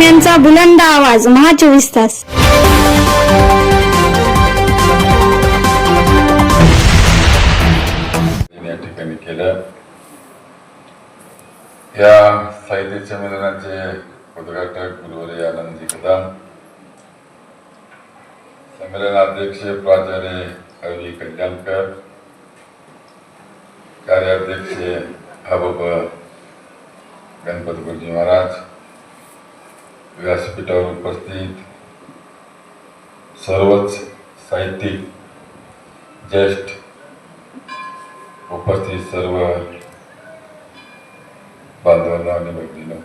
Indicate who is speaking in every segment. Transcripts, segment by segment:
Speaker 1: बातम्यांचा बुलंद आवाज महा चोवीस तास.
Speaker 2: या ठिकाणी केलं. या साहित्य संमेलनाचे उद्घाटक गुरुवरे आनंदजी कदम संमेलनाध्यक्ष प्राचार्य अरवी कल्याणकर कार्याध्यक्ष हबब गणपत गुरुजी महाराज व्यासपीठावर उपस्थित सर्वच साहित्यिक ज्येष्ठ उपस्थित सर्व बांधवांना आणि भगिनींनो.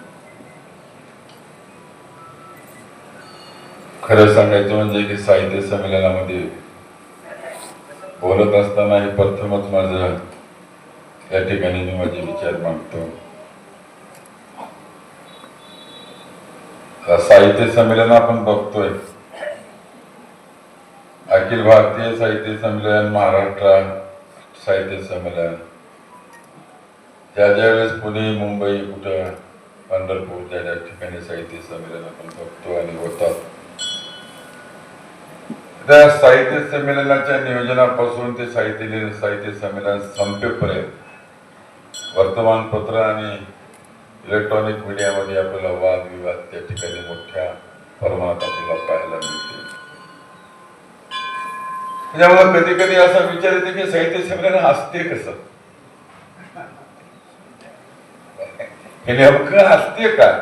Speaker 2: खरं सांगायचं म्हणजे की साहित्य संमेलनामध्ये बोलत असताना हे प्रथमच माझं या ठिकाणी मी माझे विचार मांडतो. साहित्य संमेलन आपण बघतोय. अखिल भारतीय साहित्य संमेलन महाराष्ट्र साहित्य संमेलन. ज्या ज्या वेळेस पुणे मुंबई कुठं पंढरपूर ज्या ज्या ठिकाणी साहित्य संमेलन आपण बघतो आणि होतात त्या साहित्य संमेलनाच्या नियोजनापासून ते साहित्य साहित्य संमेलन संपेपर्यंत वर्तमानपत्र आणि इलेक्ट्रॉनिक मीडियामध्ये आपल्याला वादविवाद त्या ठिकाणी मोठ्या प्रमाणात आपल्याला पाहायला मिळते म्हणजे त्याच्यामुळे कधी कधी असा विचार येतो की साहित्य संमेलन असते कसं? हे नेमकं असते काय?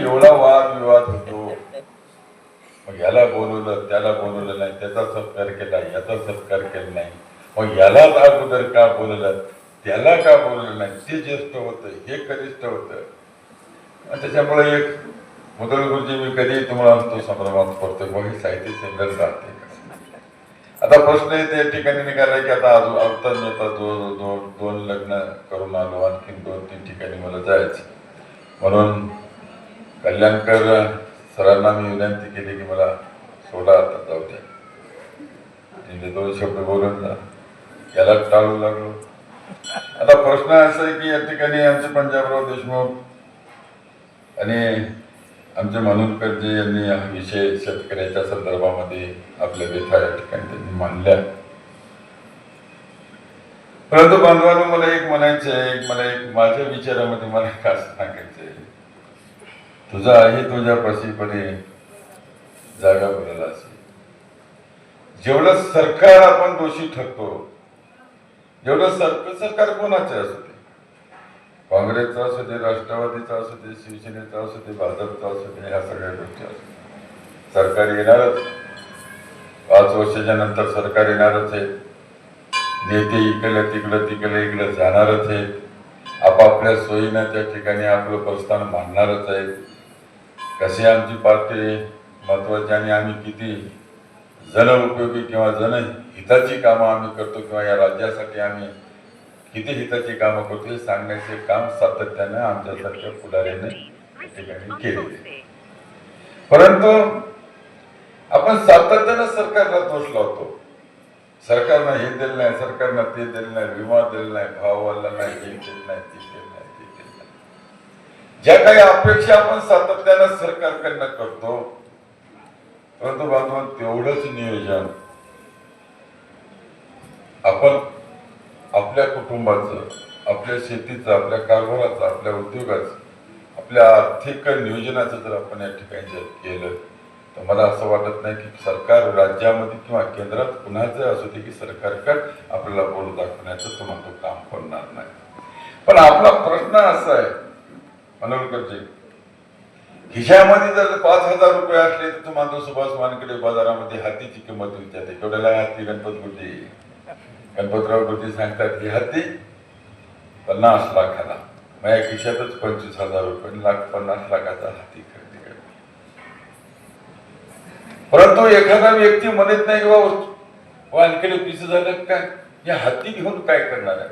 Speaker 2: एवढा वादविवाद होतो. मग याला बोलवलं त्याला बोलवलं नाही त्याचा सत्कार केला याचा सत्कार केला नाही. मग यालाच अगोदर का बोलवलं? त्याला का बोललं नाही? ते ज्येष्ठ होतं हे कनिष्ठ होतं. आणि त्याच्यामुळे एक मुदल गुरुजी मी कधी तुम्हाला तो संभ्रमात पडतो मग हे साहित्य सेंटर राहते आता प्रश्न येते या ठिकाणी निघाला की आता अजून आता मी आता दोन दोन दोन लग्न करून आलो. आणखीन दोन तीन ठिकाणी मला जायचं. म्हणून कल्याणकर सरांना मी विनंती केली की मला सोडा आता जाऊ द्या. दोन शब्द बोलून जा. याला टाळू लागलो. आता प्रश्न असा आहे की या ठिकाणी आमचे पंजाबराव देशमुख आणि आमचे मनोरकरजी यांनी हा विषय शेतकऱ्याच्या संदर्भामध्ये आपल्या व्यथा या ठिकाणी त्यांनी मांडल्या. परंतु बांधवांनो मला एक म्हणायचं आहे मला एक माझ्या विचारामध्ये मला का सांगायचं तुझा आहे तुझ्या पशीपणे जागा बोलायला असेल. जेवढं सरकार आपण दोषी ठरतो एवढं सरकार सरकार कोणाचे असू दे? काँग्रेसचं असू दे राष्ट्रवादीचं असू दे शिवसेनेचं असू दे भाजपचं असू दे ह्या सगळ्या गोष्टी असू सरकार येणारच. पाच वर्षाच्या नंतर सरकार येणारच आहे. नेते इकडं तिकडं तिकडे इकडं जाणारच आहे. आपापल्या सोयीनं त्या ठिकाणी आपलं प्रस्थान मांडणारच आहे. कशी आमची पार्टी महत्वाची आणि आम्ही किती? जनउपयोगी किंवा जन हिताची कामं आम्ही करतो किंवा या राज्यासाठी आम्ही किती हिताची कामं करतो हे सांगण्याचे काम सातत्याने आमच्यासारख्या पुढाऱ्याने या ठिकाणी केले परंतु आपण सातत्यानं सरकारला दोष लावतो. सरकारनं हे दिलं नाही सरकारनं ते दिलं नाही विमा दिला नाही भाव वाढला नाही हे दिलं नाही ते दिलं नाही ते दिलं नाही. ज्या काही अपेक्षा आपण सातत्यानं सरकारकडनं करतो परंतु बांधवान तेवढंच नियोजन. आपण आपल्या कुटुंबाचं आपल्या शेतीचं आपल्या कारभाराचं आपल्या उद्योगाचं आपल्या आर्थिक नियोजनाचं जर आपण या ठिकाणी जर केलं तर मला असं वाटत नाही की सरकार राज्यामध्ये किंवा केंद्रात कुणाचं असू दे की सरकारकडे आपल्याला बोल दाखवण्याचं तुम्हाला काम पडणार नाही. पण आपला प्रश्न असा आहे मनोरकरजी खिशामध्ये जर पाच हजार रुपये असले तर तुम्हाला सुभाष मानकडे बाजारामध्ये हातीची किंमत विचारते केवढ्याला हत्ती गणपत गुरुजी. गणपतराव गुरुजी सांगतात ही हत्ती पन्नास लाखाला. माझ्या खिशातच पंचवीस हजार रुपये लाख पन्नास लाखाचा हत्ती खरेदी परंतु एखादा व्यक्ती म्हणत नाही बाबा वानकडे पिस झालं काय या हत्ती घेऊन काय करणार आहे?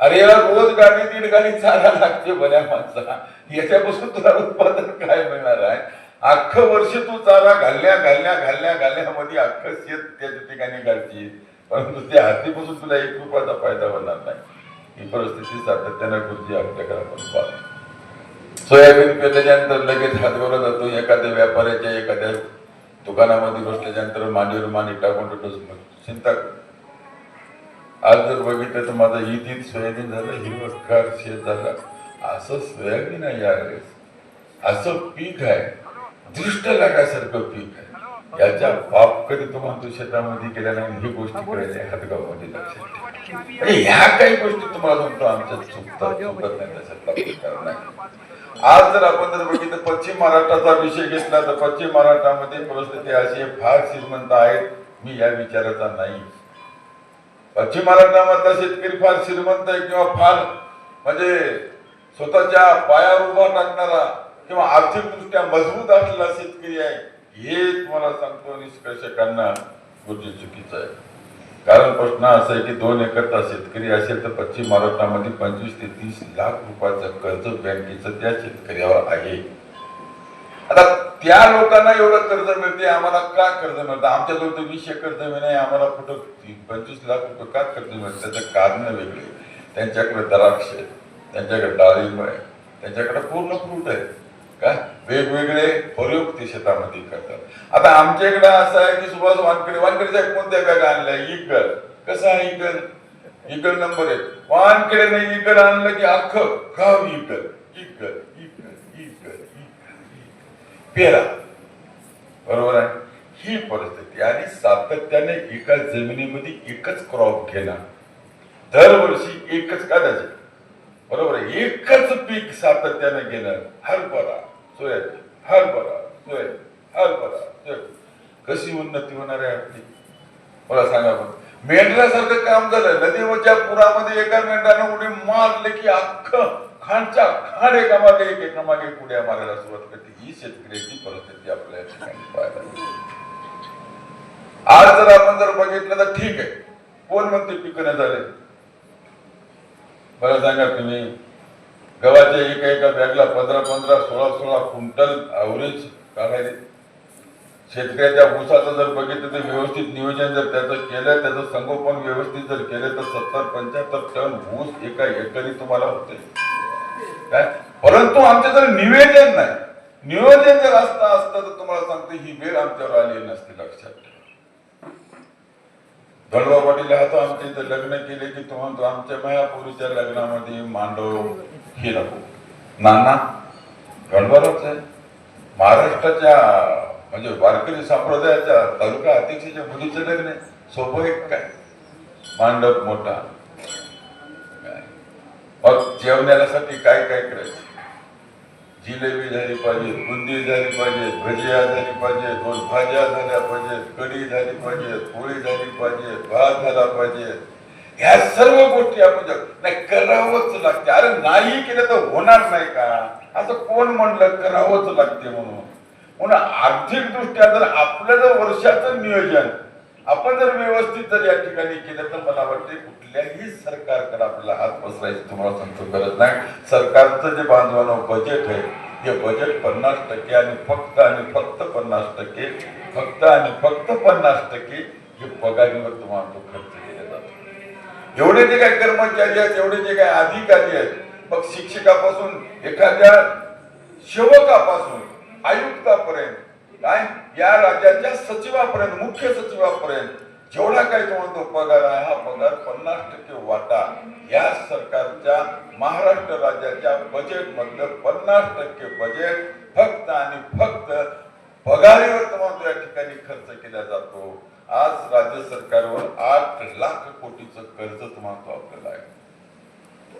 Speaker 2: अरे याला रोज गाडी दीड गाडी चारा लागते बऱ्या माणसा याच्यापासून तुला उत्पादन काय मिळणार आहे? अख्खं वर्ष तू चारा घालण्या घालण्या घालण्या घालण्यामध्ये अख्खं शेत त्याच्या ठिकाणी घालची परंतु त्या हातीपासून तुला एक रुपयाचा फायदा होणार नाही. ही परिस्थिती सातत्यानं गुरुजी आपल्याकडे आपण पाहतो सोयाबीन पेरल्याच्यानंतर लगेच हातगवला जातो. एखाद्या व्यापाऱ्याच्या एखाद्या दुकानामध्ये बसल्याच्यानंतर मांडीवर मांडी टाकून चिंता आज जर बघितलं तर माझं ईद सोयाबीन झालं हिरवकार शेत झालं. असं सोयाबीन आहे यावेळेस असं पीक आहे. दृष्ट लागासारखं पीक आहे. याच्या बाप कधी तो म्हणतो शेतामध्ये गेल्या नाही ही गोष्टी करायची हातगावमध्ये लक्षात ठेवा. म्हणजे ह्या काही गोष्टी तुम्हाला म्हणतो आमच्या चुकतात चुकत नाही त्याच्यात नाही. आज जर आपण जर बघितलं पश्चिम महाराष्ट्राचा विषय घेतला तर पश्चिम महाराष्ट्रामध्ये परिस्थिती अशी फार श्रीमंत आहेत मी या विचाराचा नाही. पश्चिम महाराष्ट्रामधला शेतकरी फार श्रीमंत आहे किंवा फार म्हणजे स्वतःच्या पायावर उभा टाकणारा किंवा आर्थिकदृष्ट्या मजबूत असलेला शेतकरी आहे हे तुम्हाला सांगतो निष्कर्ष करणं गोष्टी चुकीचं आहे. कारण प्रश्न असा आहे की दोन एकरचा शेतकरी असेल तर पश्चिम महाराष्ट्रामध्ये पंचवीस ते तीस लाख रुपयाचं कर्ज बँकेचं त्या शेतकऱ्यावर आहे. आता त्या लोकांना एवढं कर्ज मिळते आम्हाला का कर्ज मिळतं? आमच्याजवळ तर वीस एकर जमीन आहे आम्हाला कुठं पंचवीस लाख रुपये का कर्ज मिळतं? त्याचं कारण वेगळे. त्यांच्याकडे द्राक्ष आहे त्यांच्याकडे डाळिंब आहे त्यांच्याकडे पूर्ण फ्रूट आहे. का? वेगवेगळे प्रयोग ते शेतामध्ये करतात. आता आमच्याकडे असं आहे की सुभाष वानकडे वानकडे साहेब कोणत्या बॅग आणल्या इगल कसं आहे इगल इगल नंबर आहे वानकडे नाही इगल आणलं की अख्खं गाव इगल इगल पेरा. बरोबर आहे? ही परिस्थिती. आणि सातत्याने एका जमिनीमध्ये एकच क्रॉप घेणं दरवर्षी एकच कदाचित. बरोबर आहे? एकच पीक सातत्याने घेणं हरभरा सोयाबीन. हरभरा सोयाबीन. हरभरा सोयाबीन. कशी उन्नती होणार आहे आपली? मला सांगा पण मेंढरासारखं काम झालं. नदीवरच्या पुरामध्ये एका मेंढरानं उडी मारले की अख्खं खांडच्या खांड एका मागे एक एका मागे पुढे मारायला सुरुवात करते. ही शेतकऱ्याची परिस्थिती आपल्या ठिकाणी पाहायला आज जर आपण जर बघितलं तर ठीक आहे. कोण म्हणते पिकं नाही झाले? मला सांगा तुम्ही. गव्हाच्या एका एका बॅगला पंधरा पंधरा सोळा सोळा क्विंटल ॲव्हरेज काढायचे. शेतकऱ्याच्या ऊसाचं जर बघितलं तर व्यवस्थित नियोजन जर त्याचं केलं त्याचं संगोपन व्यवस्थित जर केलं तर सत्तर पंच्याहत्तर टन ऊस एका एकरी तुम्हाला होते. काय? परंतु आमच्याकडे निवेदन नाही. नियोजन जर असतं असतं तर तुम्हाला सांगतो ही वेळ आमच्यावर आली नसती लक्षात. ठेवा गणवा पाटील हा तो आमच्या इथे लग्न केले की तुम्हाला आमच्या मायापुरीच्या लग्नामध्ये मांडव हे नको. नाना गणवारच आहे. महाराष्ट्राच्या म्हणजे वारकरी संप्रदायाच्या तालुका अध्यक्षाच्या मुलीचं लग्न आहे. सोपं एक काय? मांडव मोठा. मग जेवण्यासाठी काय काय करायचं? जिलेबी झाली पाहिजे बुंदी झाली पाहिजे भजिया झाली पाहिजे दोन भाज्या झाल्या पाहिजेत कढी झाली पाहिजे पोळी झाली पाहिजे भात झाला पाहिजे. ह्या सर्व गोष्टी आपण नाही करावंच लागते. अरे नाही केलं तर होणार नाही का? असं कोण म्हणलं करावंच लागते म्हणून? म्हणून आर्थिक दृष्ट्या जर आपलं जर वर्षाचं नियोजन आपण जर व्यवस्थित जर या ठिकाणी केलं तर मला वाटते कुठल्याही सरकारकडे आपल्याला हात पसरायची तुम्हाला सांगतो गरज नाही. सरकारचं जे बांधवांना बजेट आहे हे बजेट पन्नास टक्के आणि फक्त आणि फक्त पन्नास टक्के फक्त आणि फक्त पन्नास टक्के हे पगारीवर तुम्हाला तो खर्च केला जातो. एवढे जे काही कर्मचारी आहेत एवढे जे काही अधिकारी आहेत मग शिक्षकापासून एखाद्या सेवकापासून आयुक्तापर्यंत काय? या राज्याच्या सचिवापर्यंत मुख्य सचिवापर्यंत जेवढा काही तो पगार आहे हा पगार पन्नास टक्के वाटा. या सरकारच्या महाराष्ट्र राज्याच्या बजेट मधलं पन्नास टक्के बजेट फक्त आणि फक्त पगारीवर तुम्हाला या ठिकाणी खर्च केला जातो. आज राज्य सरकारवर आठ लाख कोटीचं कर्ज तुम्हाला आपल्याला. आहे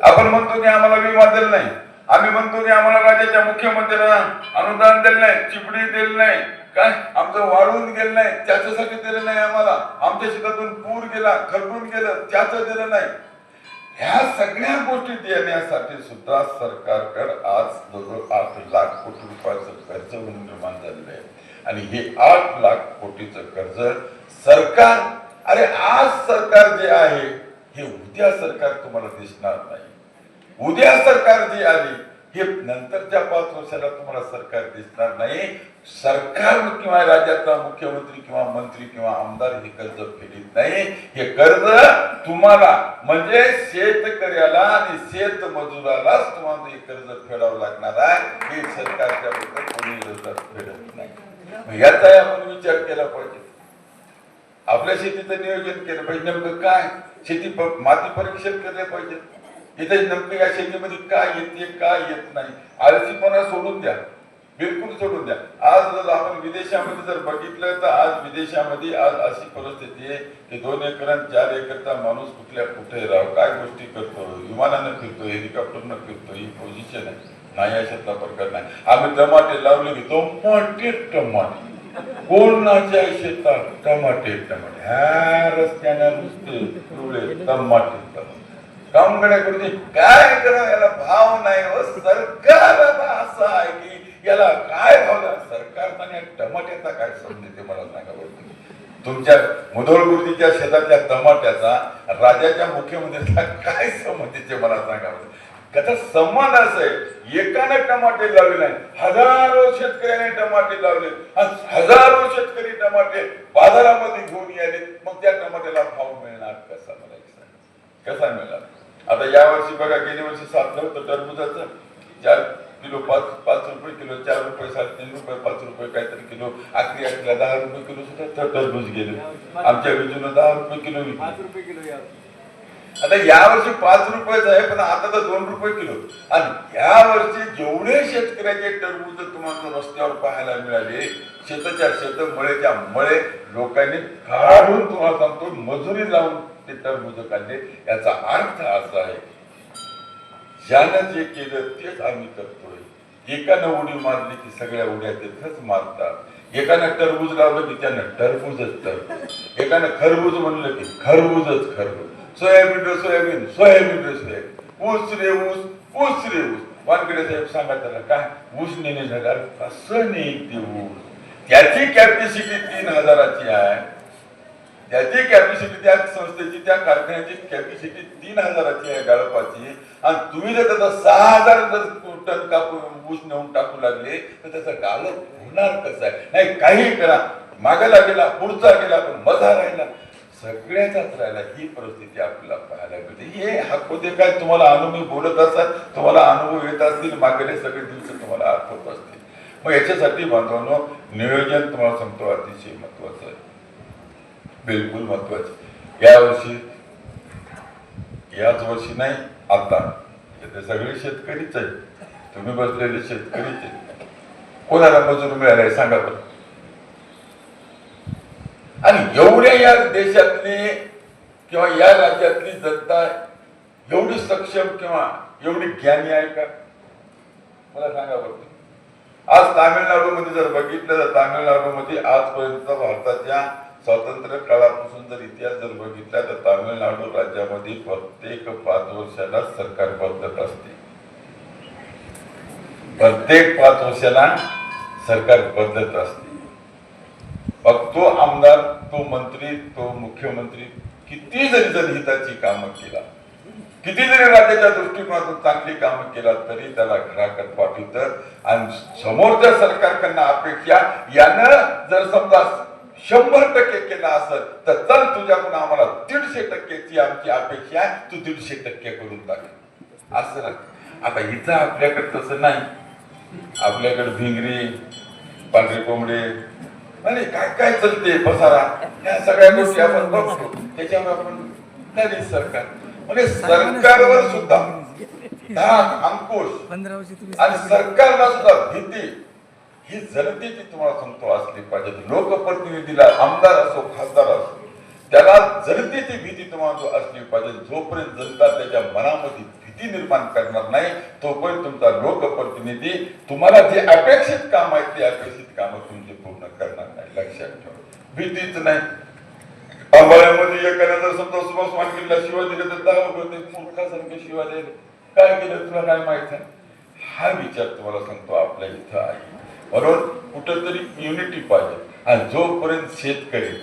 Speaker 2: आपण म्हणतो की आम्हाला विमा दिला नाही. आम्ही म्हणतो की आम्हाला राज्याच्या मुख्यमंत्र्यांना अनुदान दिलं नाही चिपडी दिलं नाही. काय? आमचं वाढून गेलं नाही. त्याच्यासाठी दिलं नाही आम्हाला. आमच्या शेतातून पूर गेला खरडून गेलं त्याचं दिलं नाही. ह्या सगळ्या गोष्टी देण्यासाठी सुद्धा सरकारकडे आज जवळ आठ लाख कोटी रुपयाचं कर्ज म्हणून निर्माण झालेलं आहे. आणि हे आठ लाख कोटीचं कर्ज सरकार अरे आज सरकार जे आहे हे उद्या सरकार तुम्हाला दिसणार नाही. उद्या सरकार जी आली हे नंतरच्या पाच वर्षाला तुम्हाला सरकार दिसणार नाही. सरकार किंवा राज्याचा मुख्यमंत्री किंवा मंत्री किंवा आमदार हे कर्ज फेडीत नाही. हे कर्ज तुम्हाला म्हणजे शेतकऱ्याला आणि शेत मजुरालाच तुम्हाला हे कर्ज फेडावं लागणार आहे. हे सरकारच्या बद्दल कोणी विरोधात फेडत नाही. याचा आपण विचार केला पाहिजे. आपल्या शेतीचं नियोजन केलं पाहिजे. नेमकं काय? शेती माती परीक्षण केलं पाहिजे. इथे नेमकं या शेतीमध्ये काय येते काय येत नाही. आळशीपणा सोडून द्या. बिलकुल सोडून द्या. आज जर आपण विदेशामध्ये जर बघितलं तर आज विदेशामध्ये आज अशी परिस्थिती आहे की दोन एकर चार एकरचा माणूस कुठल्या कुठे राह काय गोष्टी करतो विमानानं फिरतो हेलिकॉप्टरनं फिरतो ही पोझिशन आहे. नाही अशातला प्रकार नाही. आम्ही टमाटे लावले की तो टमाटे. कोणाच्या शेतात टमाटे टमाटे? ह्या रस्त्याने नुसते टमाटे टमाटे. टमाटे कामगड्याकडे काय करा याला भाव नाही हो सरकार असं आहे की याला काय भाव सरकारचा टमाट्याचा काय समजते ते मला सांगा बरं तुमच्या मुधोळगुर्दीच्या शेतातल्या टमाट्याचा राजाच्या मुख्यमंत्र्याचा काय संबंध मला सांगा त्याचा संबंध असं आहे एकाने टमाटे लावले नाही हजारो शेतकऱ्याने टमाटे लावले. हजारो शेतकरी टमाटे बाजारामध्ये घेऊन याले मग त्या टमाट्याला भाव मिळणार कसा मला कसा मिळणार? आता या वर्षी बघा गेल्या वर्षी साधलं होतं टरबुजाचं. चार किलो पाच पाच रुपये किलो चार रुपये साडेतीन रुपये पाच रुपये काहीतरी किलो आखरी आखरीला दहा रुपये किलो सुद्धा टरबूज गेले. आमच्या विजून दहा रुपये किलो विकले.
Speaker 3: पाच रुपये किलो या
Speaker 2: आता यावर्षी पाच रुपयेच आहे पण आता तर दोन रुपये किलो. आणि या वर्षी जेवढे शेतकऱ्याचे टरबूज तुम्हाला रस्त्यावर पाहायला मिळाले शेताच्या शेत मळेच्या मळे लोकांनी काढून तुम्हाला सांगतो मजुरी लावून ते टरबूज काढले याचा अर्थ असा आहे ज्यानं जे केलं तेच आम्ही करतोय. एकानं उडी मारली की सगळ्या उड्या तिथंच मारतात. एकानं टरबूज लावलं की त्यानं टरबूजच टरबूज. एकानं खरबूज म्हणलं की खरबूजच खरबूज. सोयाबीन रे सोयाबीन सोयाबीन रे सोयाबीन. ऊस रे ऊस ऊस रे ऊस. वानकडे साहेब सांगा त्याला काय? ऊस नेणे झाला. कसं नेईल ते ऊस. त्याची कॅपॅसिटी तीन हजाराची आहे. त्याची कॅपॅसिटी त्या संस्थेची त्या कारखान्याची कॅपॅसिटी तीन हजाराची आहे गाळपाची. आणि तुम्ही जर त्याचा सहा हजार जर टन कापू ऊस नेऊन टाकू लागले तर त्याचा गाळप होणार कसं आहे? नाही काही करा. मागायला गेला पुढचा गेला पण मजा राहिला. सगळ्याचाच राहिला. ही परिस्थिती आपल्याला पाहायला मिळते. हे हाकोते काय? तुम्हाला अनुभव बोलत असाल तुम्हाला अनुभव येत असतील मागले सगळे दिवस तुम्हाला आठवत असतील. मग याच्यासाठी बांधवांनो नियोजन तुम्हाला सांगतो अतिशय महत्वाचं आहे. बिलकुल महत्त्वाचे. या वर्षी याच वर्षी नाही आता. ते सगळे शेतकरीच आहे तुम्ही बसलेले शेतकरीच आहे कोणाला मजूर मिळालाय सांगा बरं. आणि एवढ्या या देशातली किंवा या राज्यातली जनता एवढी सक्षम किंवा एवढी ज्ञानी आहे का? मला सांगा बरं. आज तामिळनाडूमध्ये जर बघितलं तर तामिळनाडूमध्ये आजपर्यंत भारताच्या स्वातंत्र्य काळापासून जर इतिहास जर बघितला तर तामिळनाडू राज्यामध्ये प्रत्येक पाच वर्षाला सरकार बदलत असते. प्रत्येक पाच वर्षाला सरकार बदलत असते. मग तो आमदार तो मंत्री तो मुख्यमंत्री किती जरी जनहिताची कामं केला किती जरी राज्याच्या दृष्टिकोनातून चांगली कामं केला तरी त्याला घराकडे पाठवतं आणि समोरच्या सरकारकडनं अपेक्षा यानं जर समजा शंभर टक्के केला असेल तर चल तुझ्याकडून आम्हाला दीडशे टक्क्याची आमची अपेक्षा आहे तू दीडशे टक्के करून टाक. असं. आता इथं आपल्याकडे तसं नाही. आपल्याकडे भिंगरी पांढरे कोंबडे आणि काय काय चालते पसारा? या सगळ्या गोष्टी आपण बघतो. त्याच्यावर आपण नाही सरकार. म्हणजे सरकारवर सुद्धा अंकुश आणि सरकारला सुद्धा भीती. ही जनतेची तुम्हाला सांगतो असली पाहिजे लोकप्रतिनिधीला आमदार असो खासदार असो त्याला जनतेची भीती तुम्हाला असली पाहिजे जोपर्यंत जनता त्याच्या मनामध्ये भीती निर्माण करणार नाही तोपर्यंत तुमचा लोकप्रतिनिधी तुम्हाला जे अपेक्षित काम आहे ते अपेक्षित काम तुमचे पूर्ण करणार नाही. लक्षात ठेवा. भीतीच नाही. अंबाळ्यामध्ये एकाने जर समजा सुभाष वानखेडेला शिवाय दिले तर दहा होते मूर्खासारखे शिवाय दिले काय केलं? तुला काय माहीत नाही हा विचार तुम्हाला सांगतो आपल्या इथं आहे. म्हणून कुठंतरी युनिटी पाहिजे. आणि जोपर्यंत शेतकरी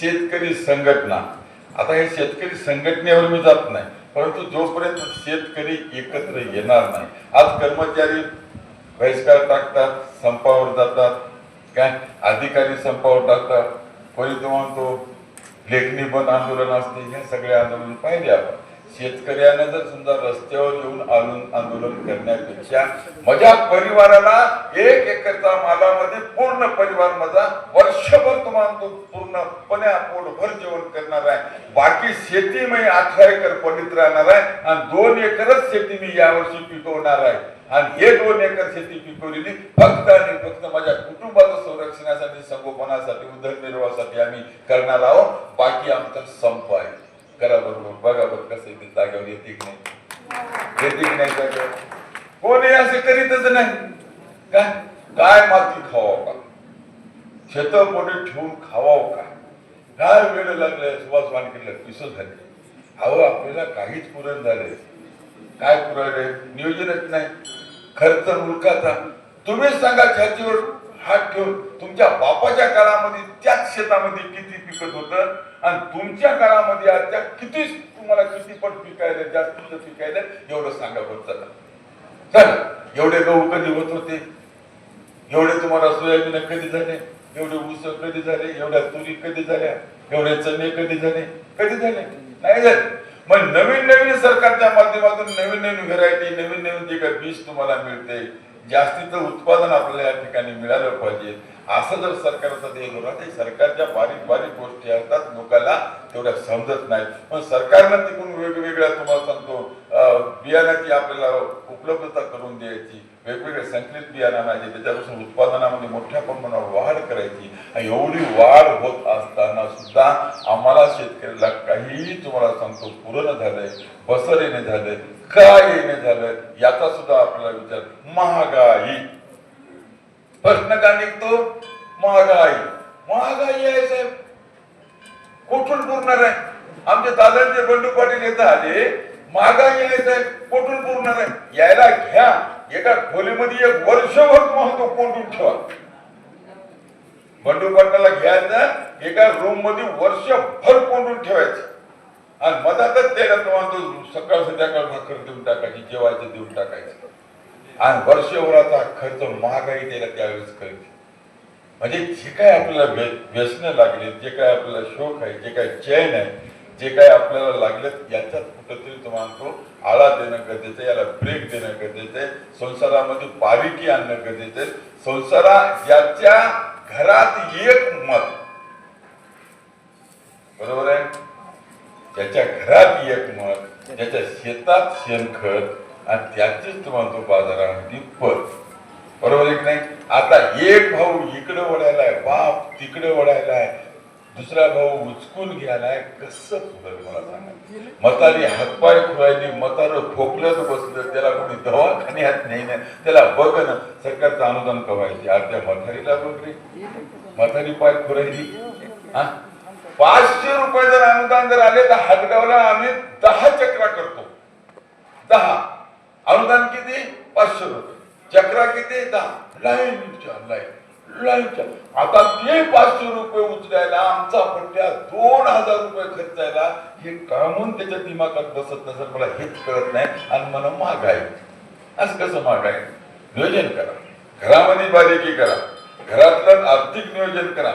Speaker 2: शेतकरी संघटना आता हे शेतकरी संघटनेवर मी जात नाही परंतु जोपर्यंत शेतकरी एकत्र येणार नाही आज कर्मचारी बहिष्कार टाकतात संपावर जातात काय? अधिकारी संपावर टाकतात कोणी तो म्हणतो लेखणी बंद आंदोलन असते हे सगळे आंदोलन पाहिले आपण. शेतकऱ्यानं जर समजा रस्त्यावर येऊन आलून आंदोलन करण्यापेक्षा माझ्या परिवाराला एक एकरचा मालामध्ये पूर्ण परिवार माझा वर्षभर तुम्हाला तो पूर्णपणे पोटभर जेवण करणार आहे. बाकी शेती मी अठरा एकर पडित राहणार आहे आणि दोन एकरच शेती मी यावर्षी पिकवणार आहे. आणि हे दोन एकर शेती पिकवलेली फक्त आणि फक्त माझ्या कुटुंबाचं संरक्षणासाठी संगोपनासाठी उदरनिर्वाहासाठी आम्ही करणार आहोत. बाकी आमचा संप आहे. करा बरोबर बघा बघ कसं ते जागेवर येते की नाही. येते की नाही जागेवर? कोणी असे करीतच नाही. काय? काय माती खावा का शेत पोटे ठेवून खावावं का? काय वेळ लागले सुभाष वानखेडला पिसं झाले. अहो आपल्याला काहीच पुरण झाले. काय पुरवले नियोजनच नाही. खर्च मुलकाचा तुम्हीच सांगा छातीवर. हात ठेवून तुमच्या बापाच्या काळामध्ये त्याच शेतामध्ये किती पिकत होतं आणि तुमच्या काळामध्ये आजच्या किती तुम्हाला किती पण पिकायला जास्त पिकायला एवढं सांगा बरं चला. चला एवढे गहू कधी होत होते? एवढे तुम्हाला सोयाबीन कधी झाले? एवढे ऊस कधी झाले? एवढ्या तुरी कधी झाल्या? एवढे चणे कधी झाले? कधी झाले? नाही झाले. मग नवीन नवीन सरकारच्या माध्यमातून नवीन नवीन व्हरायटी नवीन नवीन जे काही बीज तुम्हाला मिळते जास्तीचं उत्पादन आपल्याला या ठिकाणी मिळालं पाहिजे. असं जर सरकारचं ध्येय धोरण ते सरकारच्या बारीक बारीक गोष्टी असतात लोकांना तेवढ्या समजत नाहीत पण सरकारनं तिकडून वेगवेगळ्या तुम्हाला सांगतो बियाण्याची आपल्याला उपलब्धता करून द्यायची. वेगवेगळे संकलित बियाणं आणायचे त्याच्यापासून उत्पादनामध्ये मोठ्या प्रमाणावर वाढ करायची. एवढी वाढ होत असताना सुद्धा आम्हाला शेतकऱ्याला काहीही तुम्हाला सांगतो पूर्ण झालंय बसर येणे झालंय काय येणे झालंय याचा सुद्धा आपल्याला विचार. महागाई. प्रश्न का निघतो? महागाई. महागाई आहे साहेब. कुठून पुरणार आहे? आमचे दादांचे बंडू पाटील येत आले. महागाई आहे साहेब. कुठून पुरणार आहे? यायला घ्या. एका खोलीमध्ये एक वर्षभर महत्त्व कोंडून ठेवा. बंडू पाटलाला घ्यायचं एका रूममध्ये वर्षभर कोंडून ठेवायचं. आणि मधातच त्याला तुम्हाला तो सकाळ संध्याकाळ भाकर देऊन टाकायची जेवायचं देऊन टाकायचं. आणि वर्षभराचा खर्च महागाई त्याला त्यावेळेस कळते म्हणजे जे काय आपल्याला व्यसन लागले जे काय आपल्याला शोक आहे जे काय चैन आहे जे काय आपल्याला लागलेत याच्यात कुठंतरी तुम्हाला तो आळा देणं गरजेचं आहे याला ब्रेक देणं गरजेचं आहे संसारामध्ये बारीकी आणणं गरजेचं आहे. संसारा याच्या घरात एक मत. बरोबर आहे? ज्याच्या घरात एक मत त्याच्या शेतात शेणखत आणि त्याचीच तुम्हाला तो बाजारामध्ये पत बरोबर आहे की नाही? आता एक भाऊ इकडे वळायलाय बाप तिकडे वळायलाय दुसरा भाऊ उचकून घ्यायलाय कसं सुधर मला सांगा. मतारी हातपाय खुरायली मतार फोकलं बसलं त्याला कोणी दवाखान्यात नाही ना त्याला बघ ना सरकारचं अनुदान कमायचे अर्ध्या त्या मथारीला बघ मथारी पाय खुरायली. हा? पाचशे रुपये जर अनुदान जर आले तर हातगावला आम्ही दहा चक्रा करतो. दहा. अनुदान किती? पाचशे रुपये. चक्रा किती? दहा. लाईन लाईन आता ते पाचशे रुपये उचलायला आमचा पट्ट्या दोन हजार रुपये खर्चायला हे कामून त्याच्या दिमागात बसत नसेल मला हेच कळत नाही. आणि मला महाग आहे असं कसं महाग आहे नियोजन करा. घरामध्ये बारीकी करा. घरातलं आर्थिक नियोजन करा.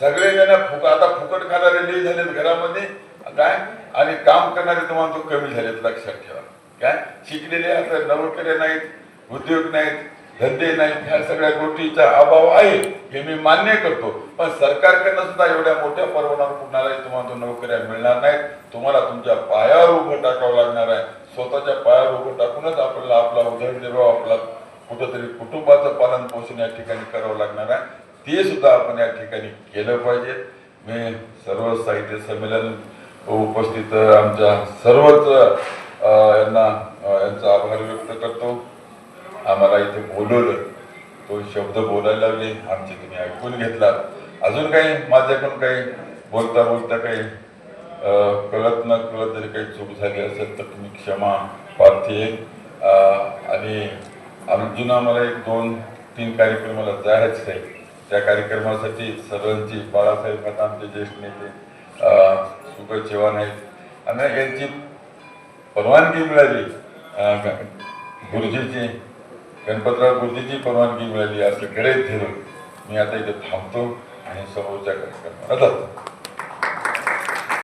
Speaker 2: सगळे जण फुक आता फुकट खाणारे लई झालेत घरामध्ये. काय? आणि काम करणारे तुम्हाला तो कमी झालेत लक्षात ठेवा. काय? शिकलेले आता नोकऱ्या नाहीत उद्योग नाहीत. धंदे नाहीत ह्या सगळ्या गोष्टीचा अभाव आहे हे मी मान्य करतो. पण सरकारकडनं सुद्धा एवढ्या मोठ्या परवानावर कुणालाही तुम्हाला नोकऱ्या मिळणार नाहीत. तुम्हाला तुमच्या पायावर उभं टाकावं लागणार आहे. स्वतःच्या पायावर उभं टाकूनच आपल्याला आपला उदरनिर्वाह आपला कुठंतरी कुटुंबाचं पालन पोषण या ठिकाणी करावं लागणार आहे. ते सुद्धा आपण या ठिकाणी केलं पाहिजे. मी सर्व साहित्य संमेलन उपस्थित आमच्या सर्वच यांना यांचा आभार व्यक्त करतो. आम्हाला इथे बोलवलं. तो शब्द बोलायला लागले. आमचे तुम्ही ऐकून घेतला अजून काही माझ्याकडून काही बोलता बोलता काही कळत न कळत जरी काही चूक झाली असेल तर तुम्ही क्षमा पार्थी आणि अजून आम्हाला एक दोन तीन कार्यक्रमाला जायचं आहे. त्या कार्यक्रमासाठी सर्वांची बाळासाहेब आता आमचे ज्येष्ठ नेते अ, सुगत चव्हाण आहेत. आणि यांची परवानगी मिळाली. गुरुजीची. गणपतराव गुरुजीची परवानगी मिळाली असं गळे धरून मी आता इथे थांबतो आणि समोरच्या कार्यक्रमाला जातो.